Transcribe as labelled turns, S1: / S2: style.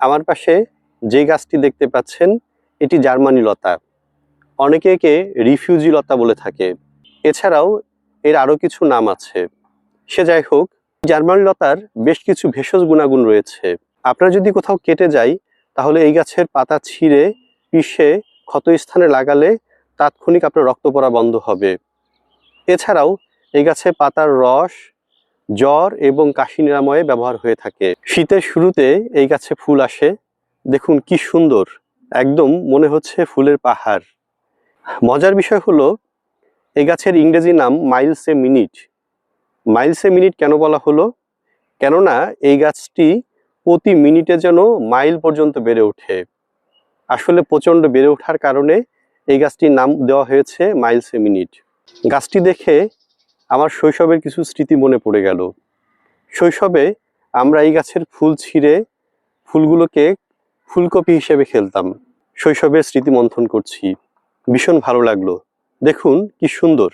S1: আমার পাশে যে গাছটি দেখতে পাচ্ছেন, এটি জার্মানি লতা। অনেকে একে রিফিউজি লতা বলে থাকে। এছাড়াও এর আরও কিছু নাম আছে। সে যাই হোক, জার্মানি লতার বেশ কিছু ভেষজ গুণাগুণ রয়েছে। আপনারা যদি কোথাও কেটে যাই তাহলে এই গাছের পাতা ছিঁড়ে, পিষে, ক্ষতস্থানে লাগালে তাৎক্ষণিক আপনার রক্ত পড়া বন্ধ হবে। এছাড়াও এই গাছে পাতার রস জ্বর এবং কাশি নিরাময়ে ব্যবহার হয়ে থাকে। শীতের শুরুতে এই গাছে ফুল আসে। দেখুন কি সুন্দর। একদম মনে হচ্ছে ফুলের পাহাড়। মজার বিষয় হলো, এই গাছের ইংরেজি নাম মাইলসে মিনিট। মাইলসে মিনিট কেন বলা হলো? কেননা এই গাছটি প্রতি মিনিটে যেন মাইল পর্যন্ত বেড়ে ওঠে। আসলে প্রচণ্ড বেড়ে ওঠার কারণে এই গাছটির নাম দেওয়া হয়েছে মাইলসে মিনিট। গাছটি দেখে আমার শৈশবের কিছু স্মৃতি মনে পড়ে গেল। শৈশবে আমরা এই গাছের ফুল ছিঁড়ে ফুলগুলোকে ফুলকপি হিসেবে খেলতাম। শৈশবের স্মৃতি মন্থন করছি। ভীষণ ভালো লাগল। দেখুন কি সুন্দর।